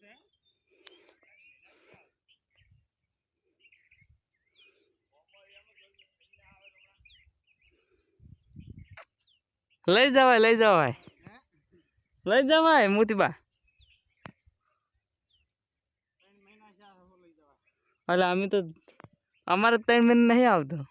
से हैं ले जाओ भाई ले जाओ भाई ले जाओ भाई मोती बा अरे हम तो हमारे तीन महीने नहीं आओ तो